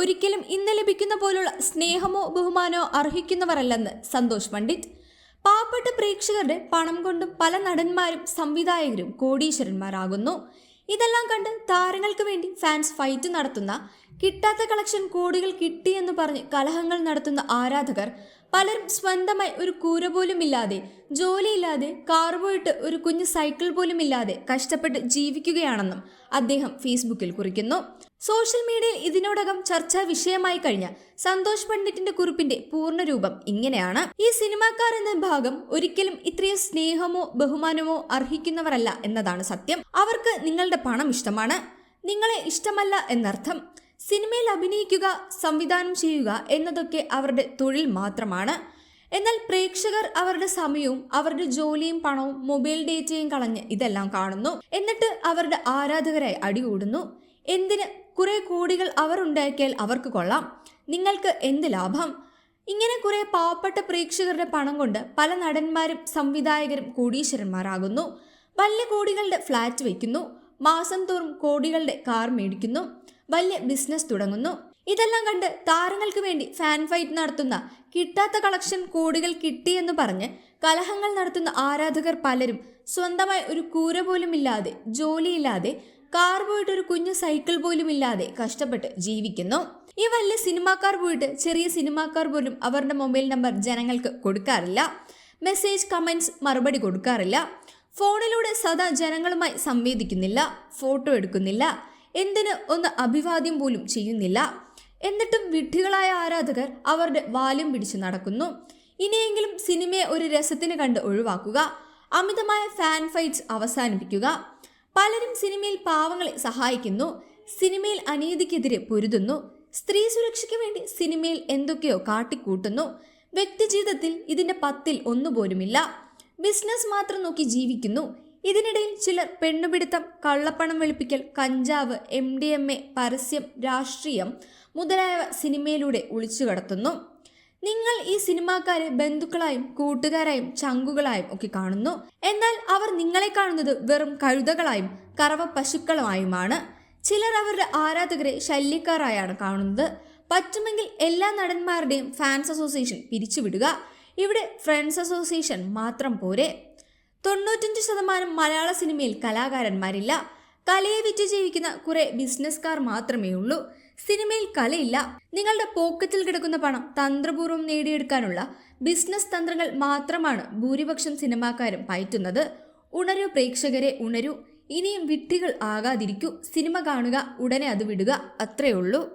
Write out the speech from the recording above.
ഒരിക്കലും ഇന്ന് ലഭിക്കുന്ന പോലുള്ള സ്നേഹമോ ബഹുമാനമോ അർഹിക്കുന്നവരല്ലെന്ന് സന്തോഷ് പണ്ഡിറ്റ്. പാവപ്പെട്ട പ്രേക്ഷകരുടെ പണം കൊണ്ടും പല നടന്മാരും സംവിധായകരും കോടീശ്വരന്മാരാകുന്നു. ഇതെല്ലാം കണ്ട് താരങ്ങൾക്ക് വേണ്ടി ഫാൻസ് ഫൈറ്റ് നടത്തുന്ന കിട്ടാത്ത കളക്ഷൻ കോടികൾ കിട്ടിയെന്ന് പറഞ്ഞ് കലഹങ്ങൾ നടത്തുന്ന ആരാധകർ പലരും സ്വന്തമായി ഒരു കൂര പോലും ഇല്ലാതെ ജോലിയില്ലാതെ കാർ പോയിട്ട് ഒരു കുഞ്ഞു സൈക്കിൾ പോലും ഇല്ലാതെ കഷ്ടപ്പെട്ട് ജീവിക്കുകയാണെന്നും അദ്ദേഹം ഫേസ്ബുക്കിൽ കുറിക്കുന്നു. സോഷ്യൽ മീഡിയയിൽ ഇതിനോടകം ചർച്ചാ വിഷയമായി കഴിഞ്ഞ സന്തോഷ് പണ്ഡിറ്റിന്റെ കുറിപ്പിന്റെ പൂർണരൂപം ഇങ്ങനെയാണ്. ഈ സിനിമാക്കാർ എന്ന ഭാഗം ഒരിക്കലും ഇത്രയും സ്നേഹമോ ബഹുമാനമോ അർഹിക്കുന്നവരല്ല എന്നതാണ് സത്യം. അവർക്ക് നിങ്ങളുടെ പണം ഇഷ്ടമാണ്. നിങ്ങളെ ഇഷ്ടമല്ല എന്നർത്ഥം. സിനിമയിൽ അഭിനയിക്കുക സംവിധാനം ചെയ്യുക എന്നതൊക്കെ അവരുടെ തൊഴിൽ മാത്രമാണ്. എന്നാൽ പ്രേക്ഷകർ അവരുടെ സമയവും അവരുടെ ജോലിയും പണവും മൊബൈൽ ഡേറ്റയും കളഞ്ഞ് ഇതെല്ലാം കാണുന്നു. എന്നിട്ട് അവരുടെ ആരാധകരായി അടികൂടുന്നു. എന്തിന് കുറെ കോടികൾ അവർ ഉണ്ടാക്കിയാൽ അവർക്ക് കൊള്ളാം. നിങ്ങൾക്ക് എന്ത് ലാഭം? ഇങ്ങനെ കുറെ പാവപ്പെട്ട പ്രേക്ഷകരുടെ പണം കൊണ്ട് പല നടന്മാരും സംവിധായകരും കോടീശ്വരന്മാരാകുന്നു. വലിയ കോടികളുടെ ഫ്ലാറ്റ് വയ്ക്കുന്നു. മാസം തോറും കോടികളുടെ കാർ മേടിക്കുന്നു. വലിയ ബിസിനസ് തുടങ്ങുന്നു. ഇതെല്ലാം കണ്ട് താരങ്ങൾക്ക് വേണ്ടി ഫാൻ ഫൈറ്റ് നടത്തുന്ന കിട്ടാത്ത കളക്ഷൻ കോടികൾ കിട്ടിയെന്ന് പറഞ്ഞ് കലഹങ്ങൾ നടത്തുന്ന ആരാധകർ പലരും സ്വന്തമായി ഒരു കൂര പോലും ഇല്ലാതെ ജോലിയില്ലാതെ കാർ പോയിട്ട് ഒരു കുഞ്ഞു സൈക്കിൾ പോലും ഇല്ലാതെ കഷ്ടപ്പെട്ട് ജീവിക്കുന്നു. ഈ വലിയ സിനിമാക്കാർ പോയിട്ട് ചെറിയ സിനിമാക്കാർ പോലും അവരുടെ മൊബൈൽ നമ്പർ ജനങ്ങൾക്ക് കൊടുക്കാറില്ല. മെസ്സേജ് കമൻസ് മറുപടി കൊടുക്കാറില്ല. ഫോണിലൂടെ സദാ ജനങ്ങളുമായി സംവേദിക്കുന്നില്ല ഫോട്ടോ എടുക്കുന്നില്ല എന്തിന് ഒന്ന് അഭിവാദ്യം പോലും ചെയ്യുന്നില്ല. എന്നിട്ടും വിഡ്ഢികളായ ആരാധകർ അവരുടെ വാലും പിടിച്ചു നടക്കുന്നു. ഇനിയെങ്കിലും സിനിമയെ ഒരു രസത്തിന് കണ്ട് ഒഴിവാക്കുക. അമിതമായ ഫാൻ ഫൈറ്റ്സ് അവസാനിപ്പിക്കുക. പലരും സിനിമയിൽ പാവങ്ങളെ സഹായിക്കുന്നു. സിനിമയിൽ അനീതിക്കെതിരെ പൊരുതുന്നു. സ്ത്രീ സുരക്ഷയ്ക്ക് വേണ്ടി സിനിമയിൽ എന്തൊക്കെയോ കാട്ടിക്കൂട്ടുന്നു. വ്യക്തിജീവിതത്തിൽ ഇതിന്റെ പത്തിൽ ഒന്നുപോലുമില്ല. ബിസിനസ് മാത്രം നോക്കി ജീവിക്കുന്നു. ഇതിനിടയിൽ ചിലർ പെണ്ണുപിടുത്തം കള്ളപ്പണം വെളുപ്പിക്കൽ കഞ്ചാവ് എം ഡി എം എ പരസ്യം രാഷ്ട്രീയം മുതലായവ സിനിമയിലൂടെ ഒളിച്ചു കടത്തുന്നു നിങ്ങൾ ഈ സിനിമാക്കാരെ ബന്ധുക്കളായും കൂട്ടുകാരായും ചങ്കുകളായും ഒക്കെ കാണുന്നു. എന്നാൽ അവർ നിങ്ങളെ കാണുന്നത് വെറും കഴുതകളായും കറവ പശുക്കളുമായുമാണ്. ചിലർ അവരുടെ ആരാധകരെ ശല്യക്കാരായാണ് കാണുന്നത്. പറ്റുമെങ്കിൽ എല്ലാ നടന്മാരുടെയും ഫാൻസ് അസോസിയേഷൻ പിരിച്ചുവിടുക. ഇവിടെ ഫ്രണ്ട്സ് അസോസിയേഷൻ മാത്രം പോരെ. തൊണ്ണൂറ്റഞ്ച് ശതമാനം മലയാള സിനിമയിൽ കലാകാരന്മാരില്ല. കലയെ വിറ്റ് ജീവിക്കുന്ന കുറെ ബിസിനസ്സുകാർ മാത്രമേ ഉള്ളൂ സിനിമയിൽ കലയില്ല. നിങ്ങളുടെ പോക്കറ്റിൽ കിടക്കുന്ന പണം തന്ത്രപൂർവം നേടിയെടുക്കാനുള്ള ബിസിനസ് തന്ത്രങ്ങൾ മാത്രമാണ് ഭൂരിപക്ഷം സിനിമാക്കാരും പയറ്റുന്നത്. ഉണരൂ പ്രേക്ഷകരെ ഉണരൂ. ഇനിയും വിട്ടികൾ ആകാതിരിക്കൂ. സിനിമ കാണുക ഉടനെ അത് വിടുക അത്രയേ ഉള്ളൂ.